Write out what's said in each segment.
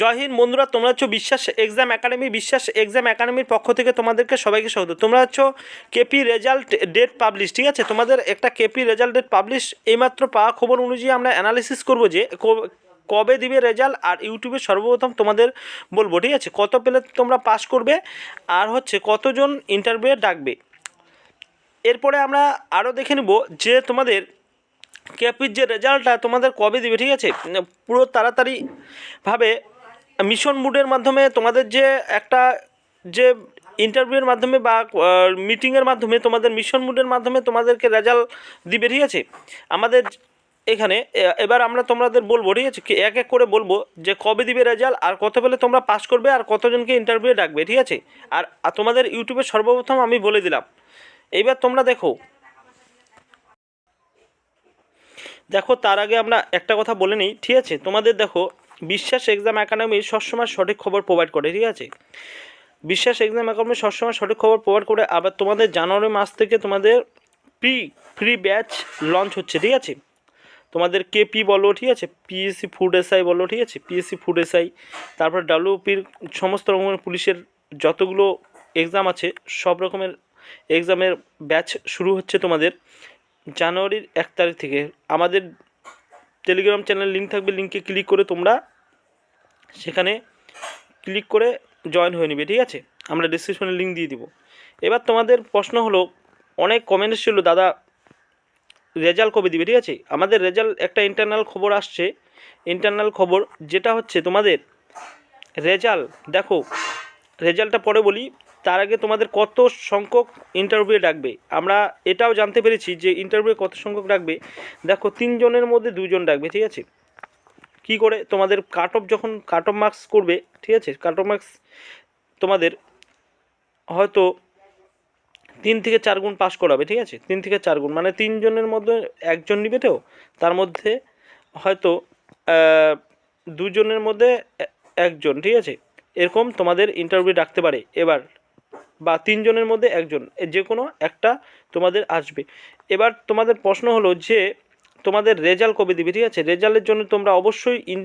জয় হিন্দ, বন্ধুরা, তোমরা হচ্ছ বিশ্বাস এক্সাম একাডেমি, বিশ্বাস এক্সাম একাডেমির পক্ষ থেকে তোমাদেরকে সবাইকে স্বাগত। তোমরা হচ্ছ কেপি রেজাল্ট ডেট পাবলিশ, ঠিক আছে? তোমাদের একটা কেপি রেজাল্ট ডেট পাবলিশ, এইমাত্র পাওয়া খবর অনুযায়ী আমরা অ্যানালিসিস করব যে কবে দিবে রেজাল্ট আর ইউটিউবে সর্বপ্রথম তোমাদের বলব, ঠিক আছে? কত পেলে তোমরা পাস করবে আর হচ্ছে কতজন ইন্টারভিউ ডাকবে। এরপরে আমরা আরও দেখে নেব যে তোমাদের কেপির যে রেজাল্টটা তোমাদের কবে দিবে, ঠিক আছে? পুরো তাড়াতাড়িভাবে মিশন মুডের মাধ্যমে তোমাদের যে একটা যে ইন্টারভিউয়ের মাধ্যমে বা মিটিংয়ের মাধ্যমে তোমাদের মিশন মুডের মাধ্যমে তোমাদেরকে রেজাল্ট দিবে ঠিক আছে আমাদের এখানে এবার আমরা তোমাদের বলব, ঠিক আছে? এক এক করে বলব যে কবে দিবে রেজাল্ট, আর কত পেলে তোমরা পাস করবে, আর কতজনকে ইন্টারভিউ ডাকবে, ঠিক আছে? আর তোমাদের ইউটিউবে সর্বপ্রথম আমি বলে দিলাম। এইবার তোমরা দেখো। দেখো, তার আগে আমরা একটা কথা বলে নিই, ঠিক আছে? তোমাদের দেখো বিশ্বাস এক্সাম একাডেমি সবসময় সঠিক খবর প্রোভাইড করে, ঠিক আছে? বিশ্বাস এক্সাম একাডেমি সবসময় সঠিক খবর প্রোভাইড করে, আবার তোমাদের জানুয়ারি মাস থেকে তোমাদের প্রি ফ্রি ব্যাচ লঞ্চ হচ্ছে, ঠিক আছে? তোমাদের কেপি বলো, ঠিক আছে? পিএসসি ফুড এসআই বলো, ঠিক আছে? পিএসসি ফুড এসআই তারপর ডাব্লিউপির সমস্ত রকমের পুলিশের যতগুলো এক্সাম আছে, সব রকমের এক্সামের ব্যাচ শুরু হচ্ছে তোমাদের জানুয়ারির এক তারিখ থেকে। আমাদের টেলিগ্রাম চ্যানেল লিঙ্ক থাকবে লিঙ্কে ক্লিক করে তোমরা সেখানে ক্লিক করে জয়েন হয়ে নিবে, ঠিক আছে? আমরা ডিসক্রিপশনে লিঙ্ক দিয়ে দিব। এবার তোমাদের প্রশ্ন হলো, অনেক কমেন্টস ছিল দাদা, রেজাল্ট কবে দিবে? ঠিক আছে? আমাদের রেজাল্ট, একটা ইন্টারনাল খবর আসছে। ইন্টারনাল খবর যেটা হচ্ছে তোমাদের, রেজাল্ট, দেখো, রেজাল্টটা পরে বলি, তার আগে তোমাদের কত সংখ্যক ইন্টারভিউ ডাকবে। আমরা এটাও জানতে পেরেছি যে ইন্টারভিউ কত সংখ্যক ডাকবে। দেখো, তিনজনের মধ্যে দুজন ডাকবে, ঠিক আছে? কি করে তোমাদের কাট অফ যখন কাট অফ মার্কস করবে, ঠিক আছে? কাট অফ মার্কস তোমাদের হয়তো তিন থেকে চার গুণ পাস করাবে, ঠিক আছে? তিন থেকে চার গুণ মানে তিনজনের মধ্যে একজন নিবে তো? তার মধ্যে হয়তো দুজনের মধ্যে একজন, ঠিক আছে? এরকম তোমাদের ইন্টারভিউ ডাকতে পারে এবার, বা তিনজনের মধ্যে একজন যে কোনো একটা তোমাদের আসবে। এবার তোমাদের প্রশ্ন হলো যে তোমাদের রেজাল্ট কবে দিবে? ঠিক আছে? রেজাল্টের জন্য তোমরা অবশ্যই ইন,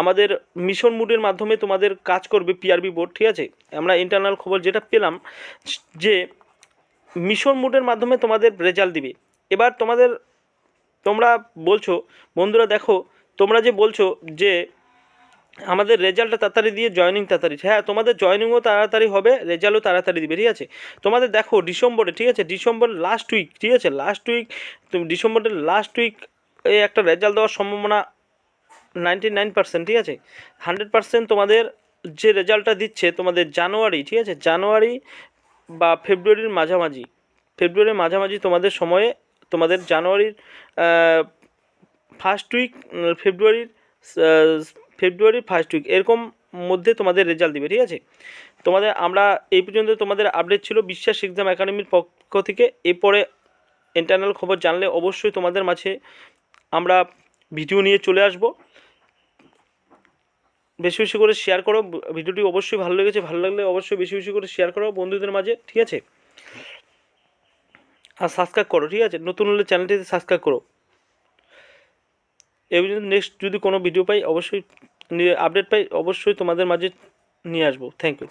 আমাদের মিশন মুডের মাধ্যমে তোমাদের কাজ করবে পিআরবি বোর্ড ঠিক আছে? আমরা ইন্টারনাল খবর যেটা পেলাম, যে মিশন মুডের মাধ্যমে তোমাদের রেজাল্ট দিবে। এবার তোমাদের, তোমরা বলছো, বন্ধুরা দেখো, তোমরা যে বলছো যে আমাদের রেজাল্টটা তাড়াতাড়ি দিয়ে জয়নিং তাড়াতাড়ি হ্যাঁ তোমাদের জয়নিংও তাড়াতাড়ি হবে রেজাল্টও তাড়াতাড়ি দিবে, ঠিক আছে? তোমাদের দেখো ডিসেম্বরে, ঠিক আছে? ডিসেম্বর লাস্ট উইক ঠিক আছে? লাস্ট উইক ডিসেম্বরের লাস্ট উইক এই একটা রেজাল্ট দেওয়ার সম্ভাবনা নাইনটি নাইন পার্সেন্ট, ঠিক আছে? হান্ড্রেড পার্সেন্ট তোমাদের যে রেজাল্টটা দিচ্ছে তোমাদের জানুয়ারি, ঠিক আছে? জানুয়ারি বা ফেব্রুয়ারির মাঝামাঝি ফেব্রুয়ারির মাঝামাঝি তোমাদের সময়ে তোমাদের জানুয়ারির ফার্স্ট উইক ফেব্রুয়ারির ফেব্রুয়ারির ফার্স্ট উইক এরকম মধ্যে তোমাদের রেজাল্ট দিবে, ঠিক আছে? তোমাদের আমরা এই পর্যন্ত তোমাদের আপডেট ছিল বিশ্বাস এক্সাম একাডেমির পক্ষ থেকে। এরপরে ইন্টারনাল খবর জানলে অবশ্যই তোমাদের মাঝে আমরা ভিডিও নিয়ে চলে আসব। বেশি বেশি করে শেয়ার করো। ভিডিওটি অবশ্যই ভালো লেগেছে, ভালো লাগলে অবশ্যই বেশি বেশি করে শেয়ার করো বন্ধুদের মাঝে, ঠিক আছে? আর সাবস্ক্রাইব করো, ঠিক আছে? নতুন হলে চ্যানেলটিতে সাবস্ক্রাইব করো। এই নেক্সট যদি কোনো ভিডিও পাই, অবশ্যই আপডেট পাই, অবশ্যই তোমাদের মাঝে নিয়ে আসব। Thank you